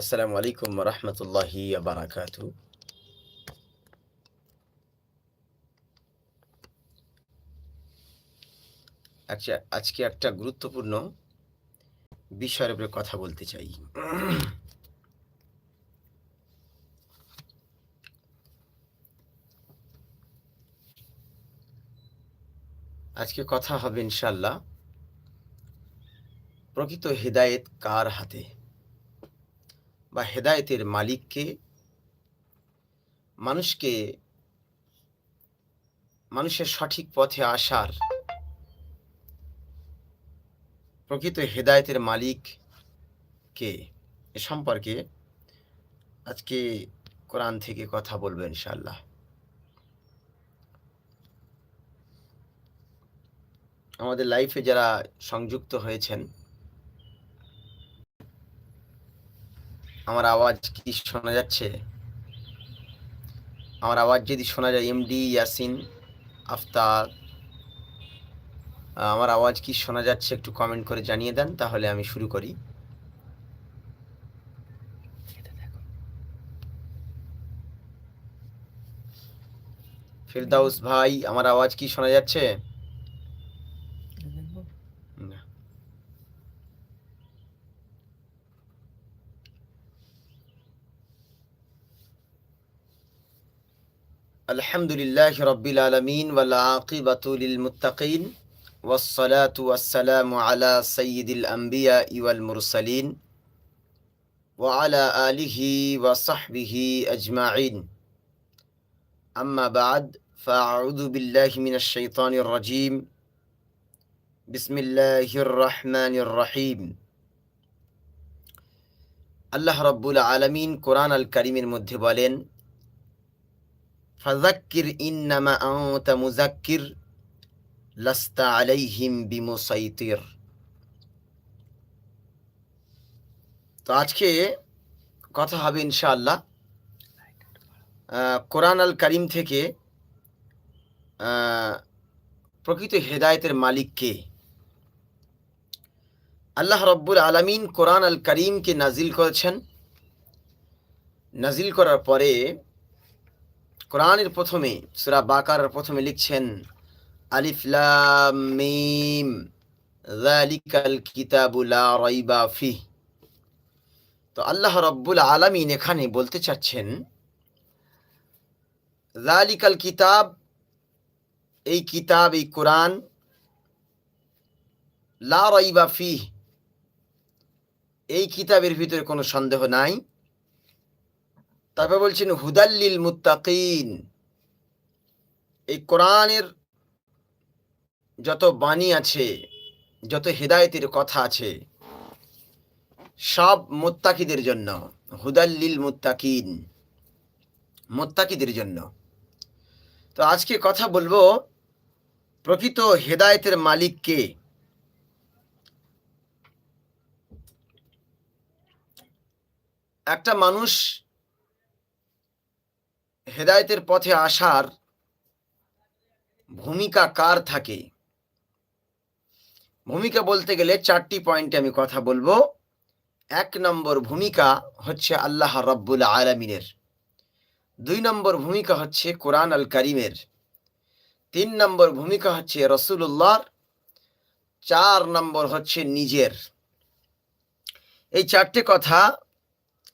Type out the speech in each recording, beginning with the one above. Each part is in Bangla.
আসসালামু আলাইকুম রহমতুল্লাহি বারাকাত আচ্ছা আজকে একটা গুরুত্বপূর্ণ বিষয়ের উপরে কথা বলতে চাই। আজকে কথা হবে ইনশাল্লাহ প্রকৃত হেদায়েত কার হাতে? বা হেদায়েতের মালিককে মানুষকে মানুষের সঠিক পথে আসার প্রকৃত হেদায়েতের মালিক কে এ সম্পর্কে আজকে কোরআন থেকে কথা বলব ইনশাল্লাহ আমাদের লাইফে যারা সংযুক্ত হয়েছেন আমার আওয়াজ কি শোনা যাচ্ছে? আমার আওয়াজ যদি শোনা যায় এমডি ইয়াসিন আফতার আমার আওয়াজ কি শোনা যাচ্ছে একটু কমেন্ট করে জানিয়ে দেন, তাহলে আমি শুরু করি। ফিরদাউস ভাই, আমার আওয়াজ কি শোনা যাচ্ছে? الحمد لله رب العالمين والعاقبة للمتقين والصلاة والسلام على سيد الأنبياء والمرسلين وعلى آله وصحبه أجمعين أما بعد فأعوذ بالله من الشيطان الرجيم بسم الله الرحمن الرحيم আল্লাহ রব্বুল আলমিন কোরআন আল করিমের মধ্যে বলেন ফাজাক্কির ইন্নামা আনতা মুজাক্কির লাস্তা আলাইহিম বিমুসাইতির। তো আজকে কথা হবে ইনশাআল্লাহ কোরআন আল করিম থেকে প্রকৃত হেদায়েতের মালিক কে? আল্লাহ রব্বুল আলমিন কোরআন আল করিমকে নাজিল করেছেন। নাজিল করার পরে কোরআনের প্রথমে, সুরা বাকার প্রথমে লিখছেন আলিফলাম মিম, যালিকাল কিতাবু লা রাইবা ফি তো আল্লাহ রব্বুল আলামিন এখানে বলতে চাচ্ছেন, যালিকাল কিতাব, এই কিতাব, এই কোরআন, লা রাইবা ফি এই কিতাবের ভিতরে কোনো সন্দেহ নাই। তারপর বলছেন, হুদাল্লিল মুত্তাকিন। এই কোরআনের যত বাণী আছে, যত হেদায়েতের কথা আছে, সব মোত্তাকিদের জন্য, হুদাল্লিল মুত্তাকিন, মোত্তাকিদের জন্য। তো আজকে কথা বলব প্রকৃত হেদায়েতের মালিককে। একটা মানুষ হেদায়তের পথে আসার ভূমিকা কার থাকে? ভূমিকা বলতে গেলে চারটি পয়েন্টে আমি কথা বলব। এক নম্বর ভূমিকা হচ্ছে আল্লাহ রব্বুল আলমিনের। দুই নম্বর ভূমিকা হচ্ছে কোরআন আল করিমের। তিন নম্বর ভূমিকা হচ্ছে রসুল্লাহর চার নম্বর হচ্ছে নিজের। এই চারটে কথা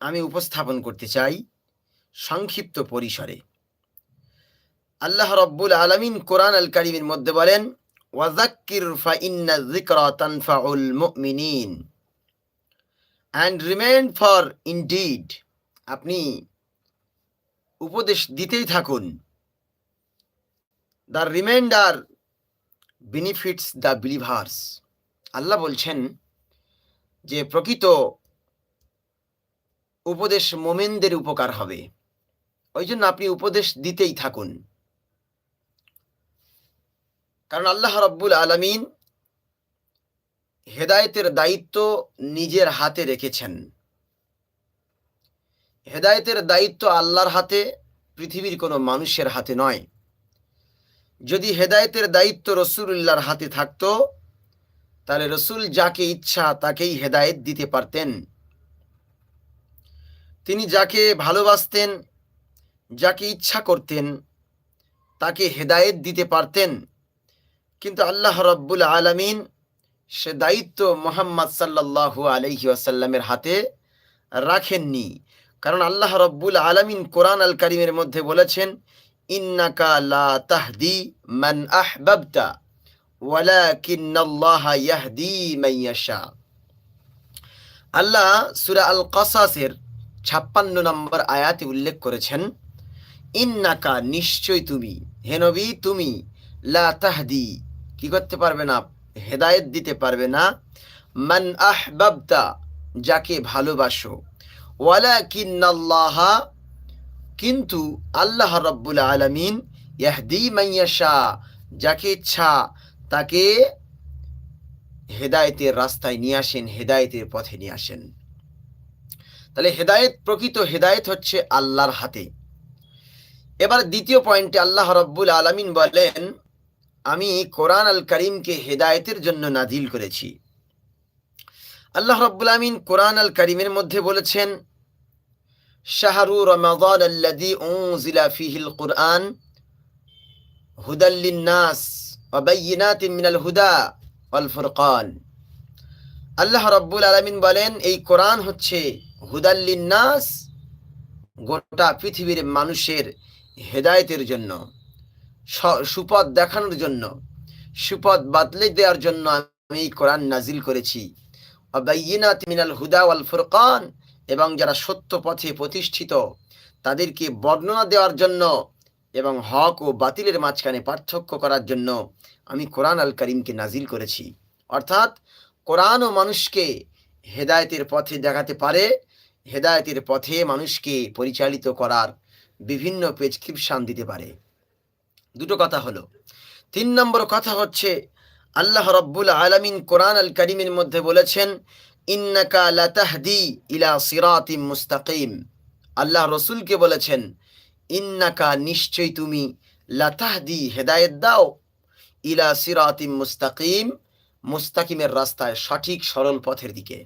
আমি উপস্থাপন করতে চাই। সংক্ষিপ্ত পরিসরে। আল্লাহ রব্বুল আলমিন কোরআন আল করিমের মধ্যে বলেন ওয়াজাক্কির ফাইন্না যিকরা তানফাউল মুমিনিন। And remind for indeed. আপনি উপদেশ দিতেই থাকুন। The reminder benefits the believers. Allah বলছেন যে, প্রকৃত উপদেশ মোমেনদের উপকার হবে। ওই জন্য আপনি উপদেশ দিতেই থাকুন। কারণ আল্লাহ রব্বুল আলমিন হেদায়েতের দায়িত্ব নিজের হাতে রেখেছেন। হেদায়েতের দায়িত্ব আল্লাহর হাতে, পৃথিবীর কোনো মানুষের হাতে নয়। যদি হেদায়েতের দায়িত্ব রসুল্লাহর হাতে থাকতো, তাহলে রসুল যাকে ইচ্ছা তাকেই হেদায়েত দিতে পারতেন। তিনি যাকে ভালোবাসতেন যাকে ইচ্ছা করতেন, তাকে হেদায়েত দিতে পারতেন। কিন্তু আল্লাহ রব্বুল আলমিন সে দায়িত্ব মোহাম্মদ সাল্লাল্লাহু আলহি আসাল্লামের হাতে রাখেননি। কারণ আল্লাহ রব্বুল আলমিন কোরআন আল করিমের মধ্যে বলেছেন ইয়াহদি আল্লাহ সূরা আল কসাসের ছাপ্পান্ন নম্বর আয়াতে উল্লেখ করেছেন ইন্নাকা নিশ্চয় তুমি। হেনবি তুমি লা তাহদি, কি করতে পারবে না? হেদায়েত দিতে পারবে না। মান আহবাবতা, যাকে ভালোবাসো। ওয়ালাকিন্নাল্লাহা, কিন্তু আল্লাহ রব্বুল আলমিন ইয়াহদি মাইয়াশা যাকে ইচ্ছা তাকে হেদায়েতের রাস্তায় নিয়ে আসেন, হেদায়েতের পথে নিয়ে আসেন। তাহলে হেদায়েত, প্রকৃত হেদায়েত হচ্ছে আল্লাহর হাতে। এবার দ্বিতীয় পয়েন্টে আল্লাহ রব্বুল আলমিন বলেন, আমি কোরআন আল করিমকে হেদায়তের জন্য নাজিল করেছি। আল্লাহ রব্বুল আমিন কোরআন আল করিমের মধ্যে বলেছেন, শাহরু রমাদান আল্লাদি উনজিলা ফিহিল কোরআন হুদাল্লিনাস অবাইনাত মিনাল হুদা অল ফুরকান। আল্লাহ রব্বুল আলমিন বলেন, এই কোরআন হচ্ছে হুদাল্লিনাস গোটা পৃথিবীর মানুষের হেদায়েতের জন্য সুপথ দেখানোর জন্য, সুপথ বাতলে দেওয়ার জন্য আমি এই কোরআন নাজিল করেছি। অবাইনাত মিনাল হুদা ওয়াল ফুরকান, এবং যারা সত্য পথে প্রতিষ্ঠিত, তাদেরকে বর্ণনা দেওয়ার জন্য এবং হক ও বাতিলের মাঝখানে পার্থক্য করার জন্য আমি কোরআন আল করিমকে নাজিল করেছি। অর্থাৎ কোরআন ও মানুষকে হেদায়তের পথে দেখাতে পারে, হেদায়তের পথে মানুষকে পরিচালিত করার বিভিন্ন প্রেসক্রিপশান দিতে পারে। দুটো কথা হলো। তিন নম্বর কথা হচ্ছে, আল্লাহ রব্বুল আলমিন কোরআন আল করিমের মধ্যে বলেছেন, ইন্নাকা লাতাহদি ইলা সিরাতিম মুস্তাকিম। আল্লাহ রসুলকে বলেছেন, ইন্নাকা নিশ্চয় তুমি লাতাহদি হেদায়েত দাও ইলা সিরাতিম মুস্তাকিম, মুস্তাকিমের রাস্তায় সঠিক সরল পথের দিকে।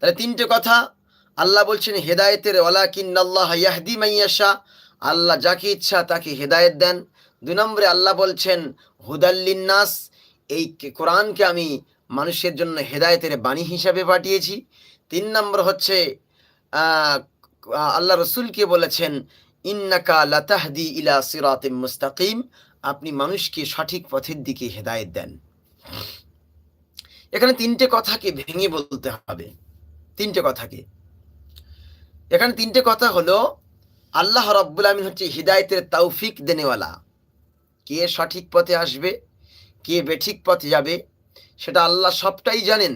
তাহলে তিনটে কথা আল্লাহ বলছেন, হেদায়েতের ওলা কিন্নাল্লাহ ইয়াহদি মাইয়াশা আল্লাহ যাকে ইচ্ছা তাকে হেদায়েত দেন। দুই নম্বরে আল্লাহ বলছেন হুদাল্লিন্নাস এই কোরআনকে আমি মানুষের জন্য হেদায়েতের বাণী হিসাবে পাঠিয়েছি। তিন নম্বর হচ্ছে আল্লাহ রসুলকে বলেছেন, ইন্নাকা লাতাহদি ইলা সিরাতিম মুস্তাকিম। আপনি মানুষকে সঠিক পথের দিকে হেদায়েত দেন। এখানে তিনটে কথাকে ভেঙে বলতে হবে। তিনটে কথাকে। এখানে তিনটে কথা হলো, আল্লাহ রব্বুল আমিন হচ্ছে হৃদায়তের তৌফিক দেনেওয়ালা। কে সঠিক পথে আসবে, কে বেঠিক পথে যাবে, সেটা আল্লাহ সবটাই জানেন।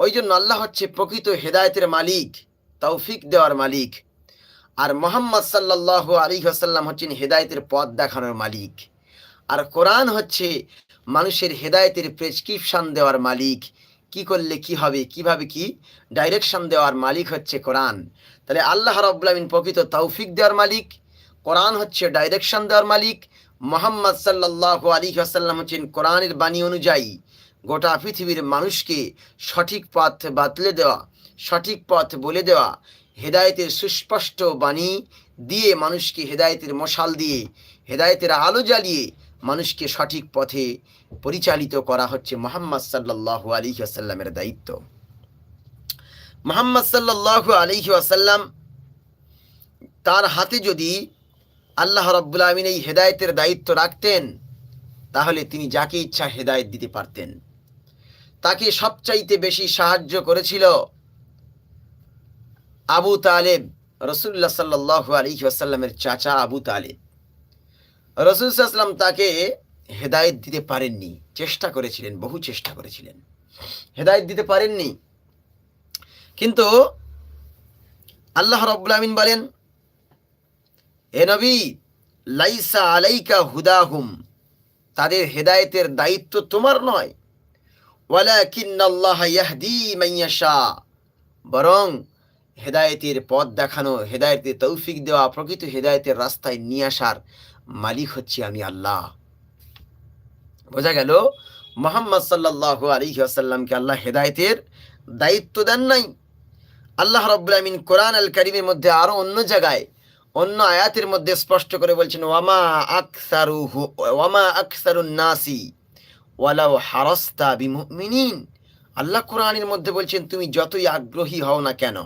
ওই জন্য আল্লাহ হচ্ছে প্রকৃত হেদায়তের মালিক, তৌফিক দেওয়ার মালিক। আর মোহাম্মদ সাল্লাহ আলী আসাল্লাম হচ্ছেন হেদায়তের পথ দেখানোর মালিক। আর কোরআন হচ্ছে মানুষের হেদায়তের প্রেসক্রিপশন দেওয়ার মালিক। কি করলে কি হবে, কীভাবে কি? ডাইরেকশন দেওয়ার মালিক হচ্ছে কোরআন। তাহলে আল্লাহ রব্লামিন প্রকৃত তৌফিক দেওয়ার মালিক, কোরআন হচ্ছে ডাইরেকশন দেওয়ার মালিক, মোহাম্মদ সাল্লাহ আলী আসাল্লাম হচ্ছেন কোরআনের বাণী অনুযায়ী গোটা পৃথিবীর মানুষকে সঠিক পথ বাতলে দেওয়া, সঠিক পথ বলে দেওয়া, হেদায়েতের সুস্পষ্ট বাণী দিয়ে মানুষকে হেদায়েতের মশাল দিয়ে, হেদায়েতের আলো জ্বালিয়ে মানুষকে সঠিক পথে পরিচালিত করা হচ্ছে মোহাম্মদ সাল্লাহ আলী আসাল্লামের দায়িত্ব। মোহাম্মদ সাল্লাহ আলী আসাল্লাম তার হাতে যদি আল্লাহ রব্বুল আলমিন এই হেদায়েতের দায়িত্ব রাখতেন, তাহলে তিনি যাকে ইচ্ছা হেদায়েত দিতে পারতেন। তাকে সবচাইতে বেশি সাহায্য করেছিল আবু তালেব রসুল্লাহ সাল্লাহ আলী আসাল্লামের চাচা আবু তালেব। রসুলাম তাকে হেদায়ত দিতে পারেননি, চেষ্টা করেছিলেন, বহু চেষ্টা করেছিলেন। হেদায়ত দিতে পারেননি কিন্তু আল্লাহ আমিন বলেন, এ নবী, লাইসা আলাইকা হুদাহুম, তাদের হেদায়েতের দায়িত্ব তোমার নয়। বরং হেদায়েতের পথ দেখানো হেদায়েতের তৌফিক দেওয়া, প্রকৃত হেদায়েতের রাস্তায় নিয়ে আসার মালিক হচ্ছে আমি আল্লাহ। বোঝা গেল, মোহাম্মদ সাল্লাহ আলী আসাল্লামকে আল্লাহ হেদায়েতের দায়িত্ব দেন নাই। আল্লাহ রব্বুল কোরআন আল করিমের মধ্যে আরও অন্য জায়গায়, অন্য আয়াতের মধ্যে স্পষ্ট করে বলছেন, ওয়ামা আকসারু ওয়ামা আকসারুন নাসি, ওয়ালাউ হারস্তা বিমুমিনিন। আল্লাহ কোরআনের মধ্যে বলছেন, তুমি যতই আগ্রহী হও না কেন,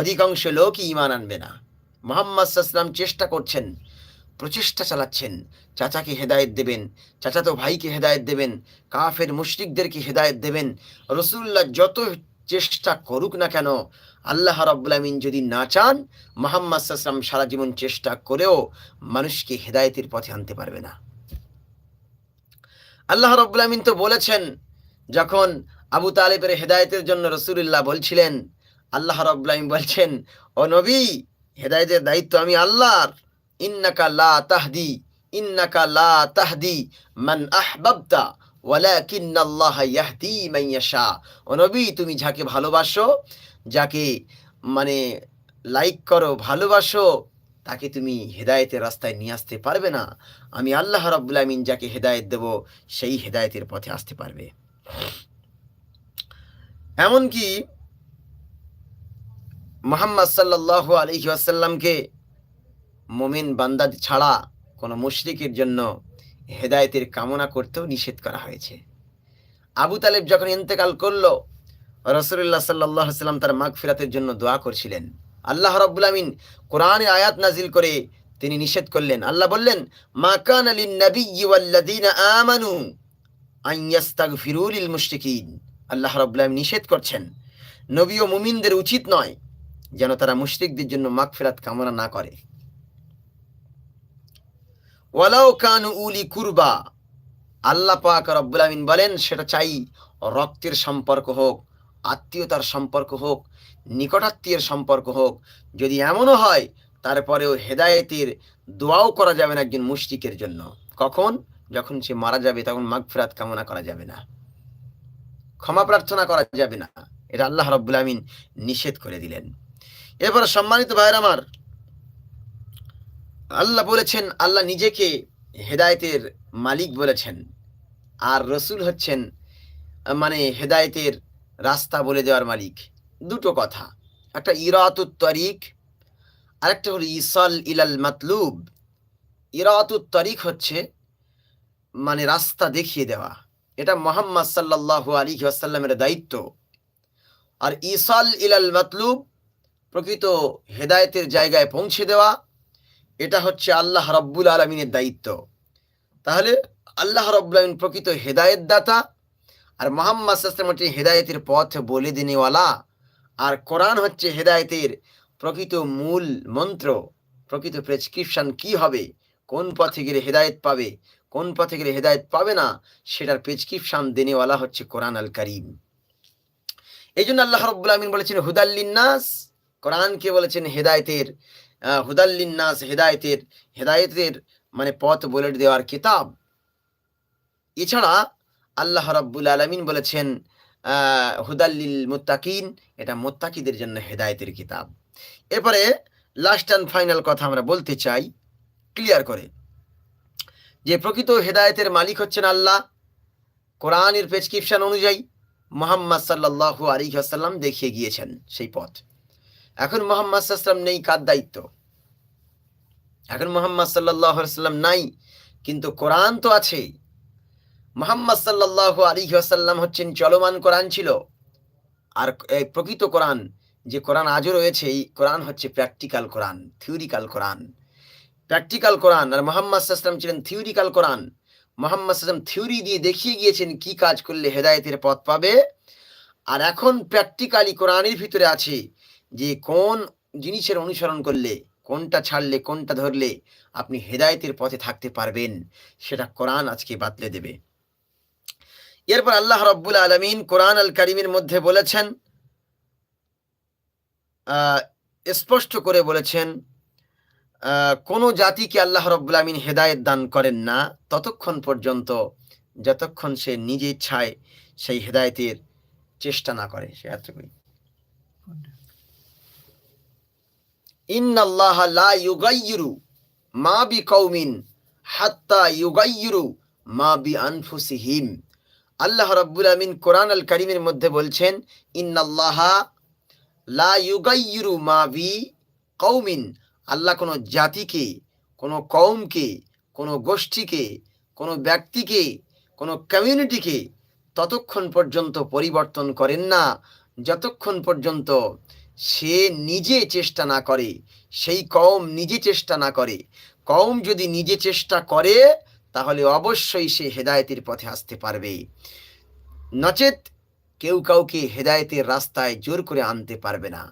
অধিকাংশ লোকই ইমান আনবে না। মোহাম্মদ সাল্লাম চেষ্টা করছেন, প্রচেষ্টা চালাচ্ছেন, চাচাকে হেদায়েত দেবেন, চাচাতো ভাইকে হেদায়েত দেবেন, কাফের মুশরিকদেরকে হেদায়েত দেবেন। রসুল্লাহ যত চেষ্টা করুক না কেন, আল্লাহ রব্বুল আমিন যদি না চান, মোহাম্মদ সাল্লাম সারা জীবন চেষ্টা করেও মানুষকে হেদায়েতের পথে আনতে পারবে না। আল্লাহ রব্বুল আমিন তো বলেছেন, যখন আবু তালেবের হেদায়েতের জন্য রসুল্লাহ বলছিলেন, আল্লাহ রব্বুল আমিন বলছেন, ও নবী, হেদায়েতের দায়িত্ব আমি আল্লাহর। ইন্নাকা লা তাহদি, ইন্নাকা লা তাহদি মান আহবাবতা। ইয়াহদি মান ইয়াশা। ও নবী, তুমি যাকে ভালোবাসো, যাকে মানে লাইক করো, ভালোবাসো, তাকে তুমি হেদায়েতের রাস্তায় নিয়ে আসতে পারবে না। আমি আল্লাহ রাব্বুল যাকে হেদায়েত দেব, সেই হেদায়েতের পথে আসতে পারবে। এমনকি মোহাম্মদ সাল্লাহ আলহি আসাল্লামকে মোমিন বান্দা ছাড়া কোনো মুশরিকের জন্য হেদায়েতের কামনা করতেও নিষেধ করা হয়েছে। আবু তালেব যখন ইন্তেকাল করল রসুল্লাহ সাল্লাহ সাল্লাম তার মাগ ফিরাতের জন্য দোয়া করছিলেন। আল্লাহ রব্বুল আমিন কোরআনে আয়াত নাজিল করে তিনি নিষেধ করলেন। আল্লাহ বললেন মাকান আলী নবী আমানু লিল মুশরিকিন আল্লাহ রব্বুল নিষেধ করছেন। নবী ও মুমিনদের উচিত নয় যেন তারা মুশরিকদের জন্য মাগফিরাত কামনা না করে। ওয়ালাও কানু উলি কুরবা। আল্লাহ পাক রব্বুল বলেন, সেটা চাই রক্তের সম্পর্ক হোক, আত্মীয়তার সম্পর্ক হোক, নিকটাত্মীয়ের সম্পর্ক হোক। যদি এমনও হয়, তারপরেও হেদায়েতের দোয়াও করা যাবে না একজন মুশরিকের জন্য। কখন? যখন সে মারা যাবে, তখন মাগফিরাত কামনা করা যাবে না। ক্ষমা প্রার্থনা করা যাবে না। এটা আল্লাহ রব্বুল আমিন নিষেধ করে দিলেন। এবার সম্মানিত ভাইয়ের আমার আল্লাহ বলেছেন, আল্লাহ নিজেকে হেদায়েতের মালিক বলেছেন। আর রসুল হচ্ছেন মানে হেদায়েতের রাস্তা বলে দেওয়ার মালিক। দুটো কথা। একটা ইরাতুত তরিক, আরেকটা হলো ইসাল ইলাল মাতলুব। ইরাতুত তরিক হচ্ছে মানে রাস্তা দেখিয়ে দেওয়া। এটা মোহাম্মদ সাল্লাহ আলী আসাল্লামের দায়িত্ব। আর ইসাল ইলাল মাতলুব, প্রকৃত হেদায়েতের জায়গায় পৌঁছে দেওয়া। এটা হচ্ছে আল্লাহ রব্বুল আলমিনের দায়িত্ব। তাহলে আল্লাহ রব্বুল আলমিন প্রকৃত হেদায়েত দাতা আর মোহাম্মদ সাস্তাম হচ্ছে হেদায়েতের পথ বলে দিনেওয়ালা আর কোরআন হচ্ছে হেদায়েতের প্রকৃত মূল মন্ত্র, প্রকৃত প্রেসক্রিপশান কি হবে, কোন পথে গেলে হেদায়েত পাবে, কোন পথে গেলে হেদায়েত পাবে না, সেটার প্রেসক্রিপশন দেনেওয়ালা হচ্ছে কোরআন আল করিম। এই জন্য আল্লাহ রব্বুল আলমিন বলেছেন হুদাল্লিন্নাস কোরআনকে বলেছেন হেদায়েতের হুদাল্লিন্নাস, হেদায়েতের হেদায়েতের মানে পথ বলে দেওয়ার কিতাব। এছাড়া আল্লাহ রাব্বুল আলমিন বলেছেন হুদাল্লিল মুত্তাকিন, এটা মোত্তাকিদের জন্য হেদায়েতের কিতাব। এরপরে লাস্ট অ্যান্ড ফাইনাল কথা আমরা বলতে চাই ক্লিয়ার করে। যে প্রকৃত হেদায়েতের মালিক হচ্ছেন আল্লাহ, কোরআনের প্রেসক্রিপশন অনুযায়ী মোহাম্মদ সাল্লাহু আলী আসাল্লাম দেখিয়ে গিয়েছেন সেই পথ। এখন মোহাম্মদ সাল্লাম নেই কার দায়িত্ব? এখন মোহাম্মদ সাল্লাহ সাল্লাম নাই, কিন্তু কোরআন তো আছে মোহাম্মদ সাল্লাহ আলী আসাল্লাম হচ্ছেন চলমান কোরআন ছিল। আর এই প্রকৃত কোরআন, যে কোরআন আজও রয়েছে, এই কোরআন হচ্ছে practical Quran, theoretical Quran. Practical Quran, আর মোহাম্মদ সাল্লাম ছিলেন থিওরিক্যাল কোরআন। মোহাম্মদ সাল্লাম থিওরি দিয়ে দেখিয়ে গিয়েছেন কি কাজ করলে হেদায়েতের পথ পাবে। আর এখন প্র্যাকটিক্যালি কোরআনের ভিতরে আছে যে কোন জিনিসের অনুসরণ করলে, কোনটা ছাড়লে, কোনটা ধরলে আপনি হেদায়েতের পথে থাকতে পারবেন, সেটা কোরআন আজকে বাতলে দেবে। এরপর আল্লাহ রব্বুল আলমিন কোরআন আল করিমের মধ্যে বলেছেন স্পষ্ট করে বলেছেন কোনো জাতিকে আল্লাহ রব্বুল আলমিন হেদায়েত দান করেন না, ততক্ষণ পর্যন্ত, যতক্ষণ সে নিজে ইচ্ছায় সেই হেদায়েতের চেষ্টা না করে। সে এতটুকুই। লা মা বি ইউগাইয়িরু মা বি আনফুসিহিম আল্লাহ রাব্বুল আমিন কোরআন আল করিমের মধ্যে বলছেন লা মা বি কৌমিন আল্লাহ কোনো জাতিকে, কোনো কৌমকে কোনো গোষ্ঠীকে, কোনো ব্যক্তিকে, কোনো কমিউনিটিকে ততক্ষণ পর্যন্ত পরিবর্তন করেন না, যতক্ষণ পর্যন্ত সে নিজে চেষ্টা না করে, সেই কম নিজে চেষ্টা না করে। কম যদি নিজে চেষ্টা করে, তাহলে অবশ্যই সে হেদায়তের পথে আসতে পারবে। নচেত কেউ কাউকে হেদায়েতের রাস্তায় জোর করে আনতে পারবে না।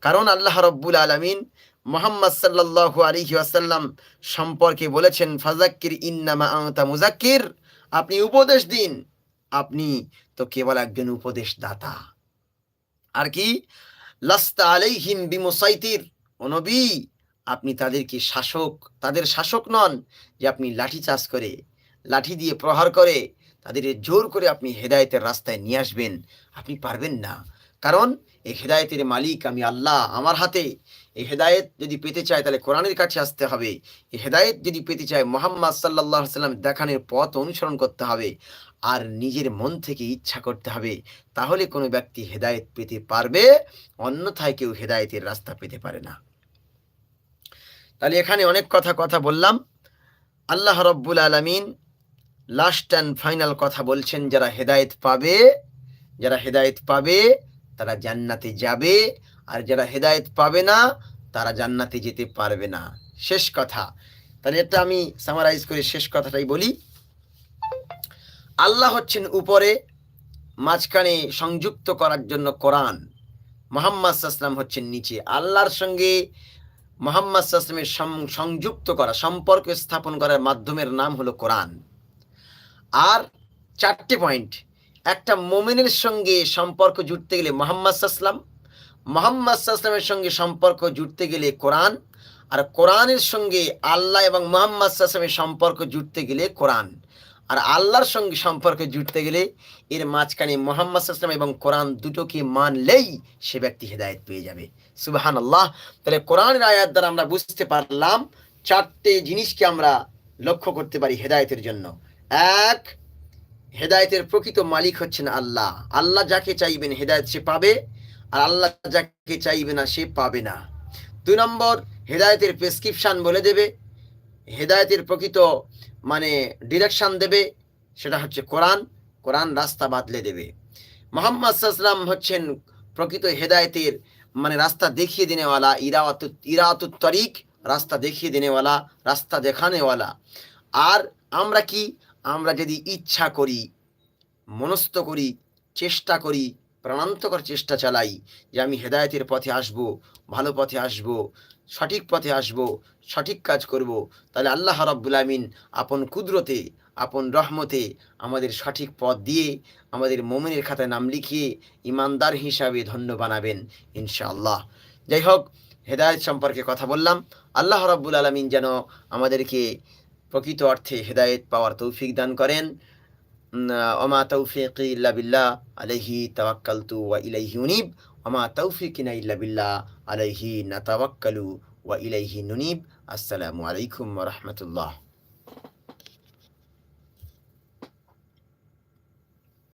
কারণ আল্লাহ রব্বুল আলমিন মোহাম্মদ সাল্লাল্লাহু আলাইহি ওয়াসাল্লাম সম্পর্কে বলেছেন ফাজাক্কির ইন্নামা আনতা মুজাক্কির আপনি উপদেশ দিন, আপনি তো কেবল একজন উপদেশদাতা। আর কি? লাস্তা আলাইহিম বিমুসাইতির। ও নবী, আপনি তাদেরকে শাসক, তাদের শাসক নন যে আপনি লাঠি চাষ করে, লাঠি দিয়ে প্রহার করে, তাদের জোর করে আপনি হেদায়েতের রাস্তায় নিয়ে আসবেন। আপনি পারবেন না। কারণ এই হেদায়েতের মালিক আমি আল্লাহ আমার হাতে। এই হেদায়েত যদি পেতে চায় তাহলে কোরআনের কাছে আসতে হবে। এই হেদায়েত যদি পেতে চায় মোহাম্মদ সাল্লাহ সাল্লাম দেখানোর পথ অনুসরণ করতে হবে। আর নিজের মন থেকে ইচ্ছা করতে হবে, তাহলে কোনো ব্যক্তি হেদায়েত পেতে পারবে, অন্যথায় কেউ হেদায়েতের রাস্তা পেতে পারে না। তাহলে এখানে অনেক কথা কথা বললাম। আল্লাহ রব্বুল আলমিন লাস্ট অ্যান্ড ফাইনাল কথা বলছেন, যারা হেদায়েত পাবে, যারা হেদায়েত পাবে, তারা জান্নাতে যাবে, আর যারা হেদায়েত পাবে না, তারা জান্নাতে যেতে পারবে না। শেষ কথা। তাহলে এটা আমি সামারাইজ করে শেষ কথাটাই বলি। আল্লাহ হচ্ছেন উপরে, মাঝখানে সংযুক্ত করার জন্য কোরআন। মোহাম্মদ সাসলাম হচ্ছেন নিচে। আল্লাহর সঙ্গে মোহাম্মদ সাসলামের সংযুক্ত করা, সম্পর্ক স্থাপন করার মাধ্যমের নাম হলো কোরআন। আর চারটে পয়েন্ট, একটা মোমেনের সঙ্গে সম্পর্ক জুড়তে গেলে মোহাম্মদ সাসলাম মোহাম্মদ সাসলামের সঙ্গে সম্পর্ক জুড়তে গেলে কোরআন, আর কোরআনের সঙ্গে আল্লাহ এবং মোহাম্মদ সাসলামের সম্পর্ক জুড়তে গেলে কোরআন। আর আল্লাহর সঙ্গে সম্পর্কে জুটতে গেলে এর মাঝখানে মোহাম্মদ সাসলাম এবং কোরআন দুটোকে মানলেই সে ব্যক্তি হেদায়ত পেয়ে যাবে। সুবাহান আল্লাহ তাহলে কোরআনের আয়াত দ্বারা আমরা বুঝতে পারলাম চারটে জিনিসকে আমরা লক্ষ্য করতে পারি হেদায়তের জন্য। এক, হেদায়তের প্রকৃত মালিক হচ্ছেন আল্লাহ। আল্লাহ যাকে চাইবেন হেদায়ত সে পাবে, আর আল্লাহ যাকে চাইবে না সে পাবে না। দুই নম্বর, হেদায়তের প্রেসক্রিপশান বলে দেবে। হেদায়তের প্রকৃত মানে ডিরেকশান দেবে, সেটা হচ্ছে কোরআন কোরআন রাস্তা বাদলে দেবে। মোহাম্মদ সাল্লাম হচ্ছেন প্রকৃত হেদায়তের মানে রাস্তা দেখিয়ে দিনেওয়ালা ইরাত ইরাতুত তরিক, রাস্তা দেখিয়ে দিনেওয়ালা, রাস্তা দেখানেওয়ালা। আর আমরা কি? আমরা যদি ইচ্ছা করি, মনস্থ করি, চেষ্টা করি প্রাণান্তকর চেষ্টা চালাই, যে আমি হেদায়তের পথে আসব, ভালো পথে আসব সঠিক পথে আসব, সঠিক কাজ করব, তাহলে আল্লাহ রাব্বুল আমিন আপন কুদরতে, আপন রহমতে আমাদের সঠিক পথ দিয়ে আমাদের মোমেনের খাতায় নাম লিখিয়ে ইমানদার হিসাবে ধন্য বানাবেন ইনশাআল্লাহ। যাই হোক, হেদায়ত সম্পর্কে কথা বললাম। আল্লাহ রাব্বুল আলমিন যেন আমাদেরকে প্রকৃত অর্থে হেদায়েত পাওয়ার তৌফিক দান করেন। ওমা তৌফিক ইল্লা বিল্লাহ, আলাইহি তাওয়াক্কালতু ওয়া ইলাইহি উনিব। ওমা তৌফিকিনা ইল্লা বিল্লাহ আলাইহি নাতাওয়াক্কালু ওয়া ইলাইহি নুনিব আসসালামু আলাইকুম ওয়া রাহমাতুল্লাহ